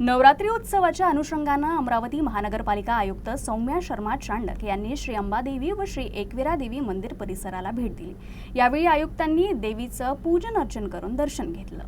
नवरात्री उत्सवाच्या अनुषंगानं अमरावती महानगरपालिका आयुक्त सौम्या शर्मा चांडक यांनी श्री अंबादेवी व श्री एकविरा देवी मंदिर परिसराला भेट दिली. यावेळी आयुक्तांनी देवीचं पूजन अर्चन करून दर्शन घेतलं.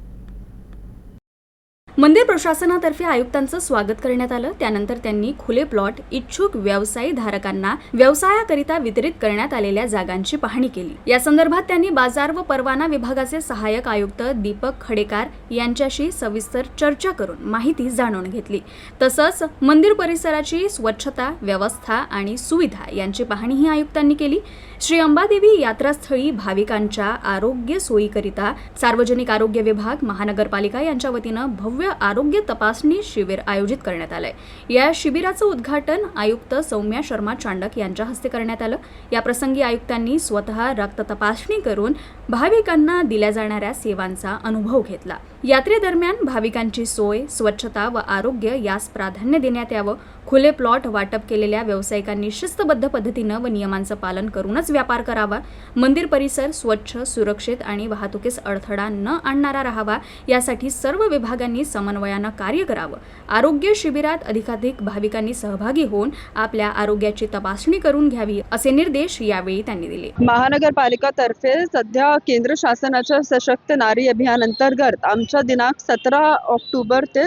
मंदिर प्रशासनातर्फे आयुक्तांचं स्वागत करण्यात आलं. त्यानंतर त्यांनी खुले प्लॉट इच्छुक व्यवसायी धारकांना व्यवसायाकरिता वितरित करण्यात आलेल्या जागांची पाहणी केली. या संदर्भात त्यांनी बाजार व परवाना विभागाचे सहाय्यक आयुक्त दीपक खडेकार यांच्याशी सविस्तर चर्चा करून माहिती जाणून घेतली. तसंच मंदिर परिसराची स्वच्छता व्यवस्था आणि सुविधा यांची पाहणीही आयुक्तांनी केली. श्री अंबादेवी यात्रास्थळी भाविकांच्या आरोग्य सोयीकरिता सार्वजनिक आरोग्य विभाग महानगरपालिका यांच्या वतीनं भव्य आरोग्य तपासणी शिबिर आयोजित करण्यात आलंय. या शिबिराचं उद्घाटन आयुक्त सौम्या शर्मा चांडक यांच्या हस्ते करण्यात आलं. याप्रसंगी आयुक्तांनी स्वतः रक्त तपासणी करून भाविकांना दिल्या जाणाऱ्या सेवांचा अनुभव घेतला. यात्रेदरम्यान भाविकांची सोय स्वच्छता व आरोग्य यास प्राधान्य देण्यात यावं. खुले प्लॉट वाटप केलेल्या व्यावसायिकांनी शिस्तबद्ध पद्धतीनं व नियमांचं पालन करूनच व्यापार करावा. मंदिर परिसर स्वच्छ सुरक्षित आणि वाहतुकीस अडथळा न आणणारा राहावा. यासाठी सर्व विभागांनी समन्वयानं कार्य करावं. आरोग्य शिबिरात अधिकाधिक भाविकांनी सहभागी होऊन आपल्या आरोग्याची तपासणी करून घ्यावी असे निर्देश यावेळी त्यांनी दिले. महानगरपालिकातर्फे सध्या केंद्र शासनाच्या सशक्त नारी अभियान अंतर्गत आमच्या दिनांक सतरा ऑक्टोबर ते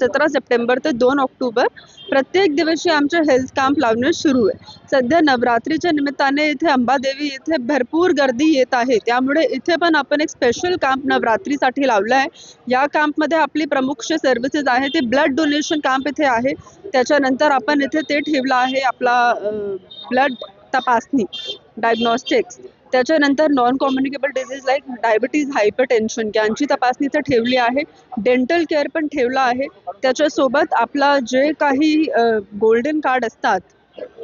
सतरा सप्टेंबर ते दोन ऑक्टोबर प्रत्येक दिवशी आमचे हेल्थ कॅम्प लावणे सुरू आहे. सध्या नवरात्रीच्या निमित्ताने इथे अंबादेवी इथे भरपूर गर्दी येत आहे. त्यामुळे इथे पण आपण एक स्पेशल कॅम्प नवरात्रीसाठी लावला आहे. या कॅम्पमध्ये आपली प्रमुख सर्व्हिसेस आहे ते ब्लड डोनेशन कॅम्प इथे आहे. त्याच्यानंतर आपण इथे ते ठेवलं आहे आपला ब्लड तपासणी डायग्नॉस्टिक्स त्याच्यानंतर non communicable disease like diabetes hypertension यांची तपासणी इथे ठेवली आहे. डेंटल केअर पण ठेवला आहे. त्याच्यासोबत आपला जे काही गोल्डन कार्ड असतात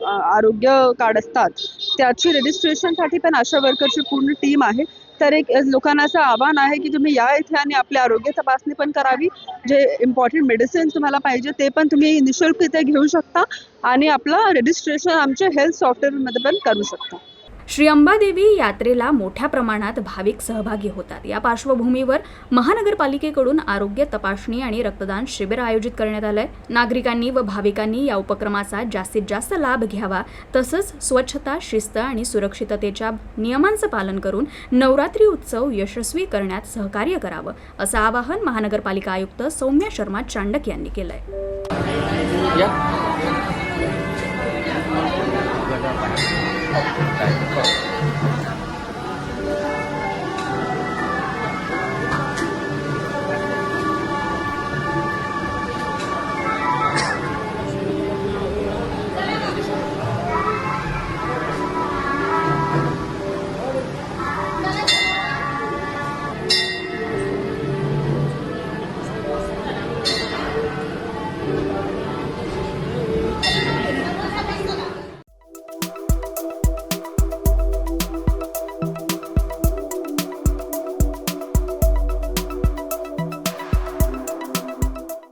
आरोग्य कार्ड असतात त्याची रजिस्ट्रेशनसाठी पण आशा वर्करची पूर्ण टीम आहे. तर एक लोकांना असं आव्हान आहे की तुम्ही या इथे आणि आपली आरोग्य तपासणी पण करावी. जे इम्पॉर्टंट मेडिसिन तुम्हाला पाहिजे ते पण तुम्ही निशुल्क इथे घेऊ शकता आणि आपलं रजिस्ट्रेशन आमच्या हेल्थ सॉफ्टवेअरमध्ये पण करू शकता. श्री अंबादेवी यात्रेला मोठ्या प्रमाणात भाविक सहभागी होतात. या पार्श्वभूमीवर महानगरपालिकेकडून आरोग्य तपासणी आणि रक्तदान शिबिर आयोजित करण्यात आलंय. नागरिकांनी व भाविकांनी या उपक्रमाचा जास्तीत जास्त लाभ घ्यावा तसंच स्वच्छता शिस्त आणि सुरक्षिततेच्या नियमांचं पालन करून नवरात्री उत्सव यशस्वी करण्यात सहकार्य करावं असं आवाहन महानगरपालिका आयुक्त सौम्या शर्मा चांडक यांनी केलंय. ความสนใจก่อน